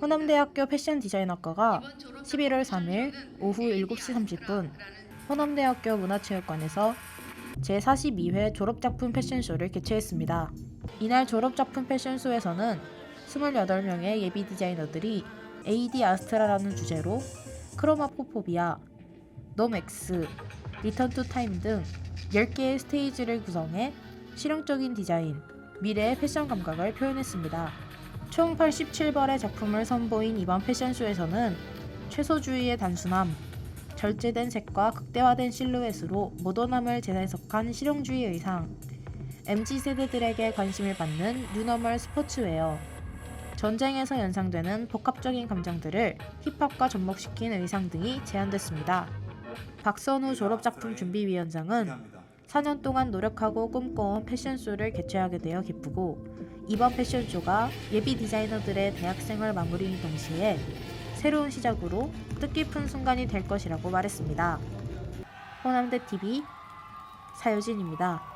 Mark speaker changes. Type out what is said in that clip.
Speaker 1: 호남대학교 패션 디자인학과가 11월 3일 오후 7시 30분 호남대학교 문화체육관에서 제42회 졸업작품 패션쇼를 개최했습니다. 이날 졸업작품 패션쇼에서는 28명의 예비 디자이너들이 AD 아스트라라는 주제로 크로마포포비아, 노맥스, 리턴 투 타임 등 10개의 스테이지를 구성해 실용적인 디자인, 미래의 패션 감각을 표현했습니다. 총 87벌의 작품을 선보인 이번 패션쇼에서는 최소주의의 단순함, 절제된 색과 극대화된 실루엣으로 모던함을 재해석한 실용주의 의상, MZ 세대들에게 관심을 받는 뉴너멀 스포츠웨어, 전쟁에서 연상되는 복합적인 감정들을 힙합과 접목시킨 의상 등이 제안됐습니다. 박선우 졸업작품 준비위원장은 4년 동안 노력하고 꿈꿔온 패션쇼를 개최하게 되어 기쁘고 이번 패션쇼가 예비 디자이너들의 대학생활 마무리인 동시에 새로운 시작으로 뜻깊은 순간이 될 것이라고 말했습니다. 호남대 TV 사유진입니다.